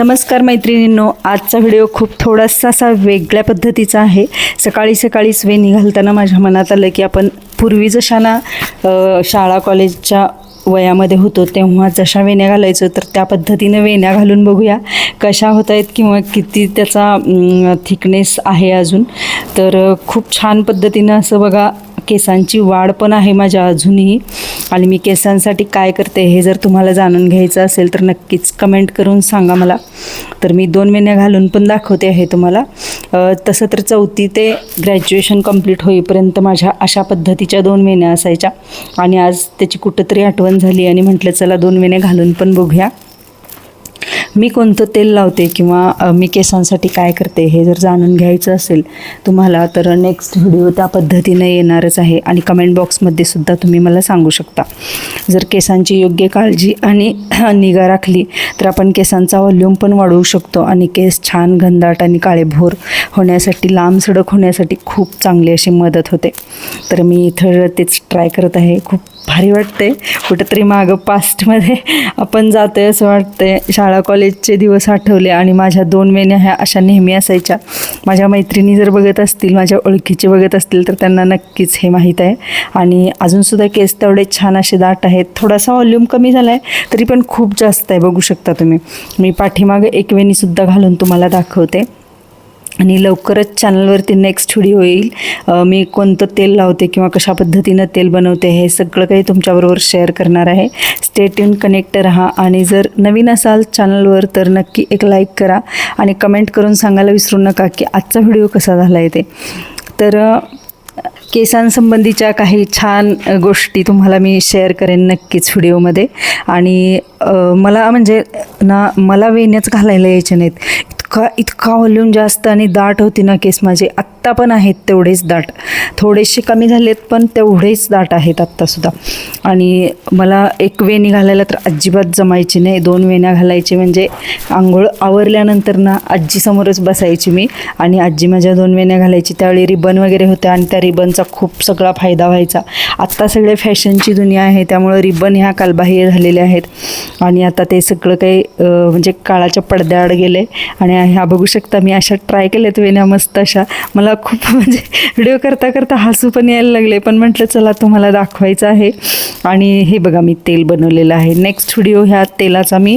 नमस्कार मैत्रिणींनो आजचा व्हिडिओ खूप थोडासा असा वेगळ्या पद्धतीचा आहे. सकाळी सकाळीच वेणी घालताना माझ्या मनात आलं की आपण पूर्वी जशा ना शाळा कॉलेजच्या वयामध्ये होतो तेव्हा जशा वेण्या घालायचो तर त्या पद्धतीनं वेण्या घालून बघूया. कशा होत आहेत किंवा किती त्याचा थिकनेस आहे अजून. तर खूप छान पद्धतीनं असं बघा केसांची वाढ पण आहे माझ्या अजूनही. आणि मी केसांसाठी काय करते हे जर तुम्हाला जाणून घ्यायचं असेल तर नक्कीच कमेंट करून सांगा मला. तर मी दोन महिने घालून पण दाखवते आहे तुम्हाला. तसं तर चौथी ते ग्रॅज्युएशन कंप्लीट होईपर्यंत माझ्या अशा पद्धतीच्या दोन महिन्या असायच्या. आणि आज त्याची कुठंतरी आठवण झाली आणि म्हटलं चला दोन महिने घालून पण बघूया. मी कोणतं तेल लावते किंवा मी केसांसाठी काय करते हे जर जाणून घ्यायचं असेल तुम्हाला तर नेक्स्ट व्हिडिओ त्या पद्धतीने येणारच आहे आणि कमेंट बॉक्समध्ये सुद्धा तुम्ही मला सांगू शकता. जर केसांची योग्य काळजी आणि निगा राखली तर आपण केसांचा व्हॉल्यूम पण वाढवू शकतो आणि केस छान घनदाट आणि काळेभोर होण्यासाठी लांब सडक होण्यासाठी खूप चांगली अशी मदत होते. तर मी इथं तेच ट्राय करत आहे. खूप भारी वाटते कुठंतरी मागं पास्टमध्ये आपण जातोय असं वाटतंय. शाळा कॉलेज कॉलेजचे दिवस आठवले आणि माझ्या दोन वेण्या ह्या अशा नेहमी असायच्या. माझ्या मैत्रिणी जर बघत असतील माझ्या ओळखीचे बघत असतील तर त्यांना नक्कीच हे माहीत आहे. आणि अजूनसुद्धा केस तेवढे छान असे दाट आहेत. थोडासा व्हॉल्यूम कमी झाला आहे तरी पण खूप जास्त आहे बघू शकता तुम्ही. मी पाठीमागं एक वेणीसुद्धा घालून तुम्हाला दाखवते. आणि लवकरच चॅनलवरती नेक्स्ट व्हिडिओ येईल. मी कोणतं तेल लावते किंवा कशा पद्धतीनं तेल बनवते हे सगळं काही तुमच्याबरोबर शेअर करणार आहे. स्टेट इन कनेक्ट राहा आणि जर नवीन असाल चॅनलवर तर नक्की एक लाईक करा आणि कमेंट करून सांगायला विसरू नका की आजचा व्हिडिओ कसा झाला आहे ते. तर केसांसंबंधीच्या काही छान गोष्टी तुम्हाला मी शेअर करेन नक्कीच व्हिडिओमध्ये आणि मला म्हणजे ना मला वेण्याच घालायला यायचे नाहीत. इतका इतका व्हॉल्यूम जास्त आणि दाट होती ना केस माझे. आत्ता आत्ता पण आहेत तेवढेच दाट. थोडेसे कमी झालेत पण तेवढेच दाट आहेत आत्तासुद्धा आणि मला एक वेणी घालायला तर अजिबात जमायची नाही. दोन वेण्या घालायची म्हणजे आंघोळ आवरल्यानंतर ना आजीसमोरच बसायची मी. आणि आजी माझ्या दोन वेण्या घालायची. त्यावेळी रिबन वगैरे होत्या आणि त्या रिबनचा खूप सगळा फायदा व्हायचा. आत्ता सगळे फॅशनची दुनिया आहे त्यामुळं रिबन ह्या कालबाह्य झालेल्या आहेत. आणि आता ते सगळं काही म्हणजे काळाच्या पडद्याआड गेले आणि ह्या बघू शकता मी अशा ट्राय केल्यात वेण्या मस्त अशा. मला खूप म्हणजे व्हिडिओ करता करता हसू पण यायला लागले पण म्हटलं चला तुम्हाला दाखवायचं आहे. आणि हे बघा मी तेल बनवलेलं आहे. नेक्स्ट व्हिडिओ ह्या तेलाचा मी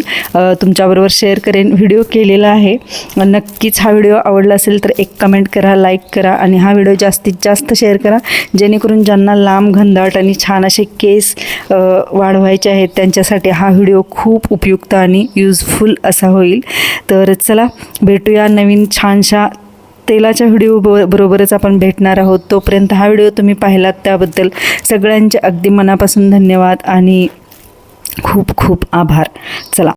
तुमच्याबरोबर शेअर करेन. व्हिडिओ केलेला आहे. नक्कीच हा व्हिडिओ आवडला असेल तर एक कमेंट करा लाईक करा आणि हा व्हिडिओ जास्तीत जास्त शेअर करा. जेणेकरून ज्यांना लांब घनदाट आणि छान असे केस वाढवायचे आहेत त्यांच्यासाठी हा व्हिडिओ खूप उपयुक्त आणि युजफुल असा होईल. तर चला भेटूया नवीन छानशा तेलाच्या व्हिडिओ ब बरोबरच आपण भेटणार आहोत. तोपर्यंत हा व्हिडिओ तुम्ही पाहिलात त्याबद्दल सगळ्यांचे अगदी मनापासून धन्यवाद आणि खूप खूप आभार. चला.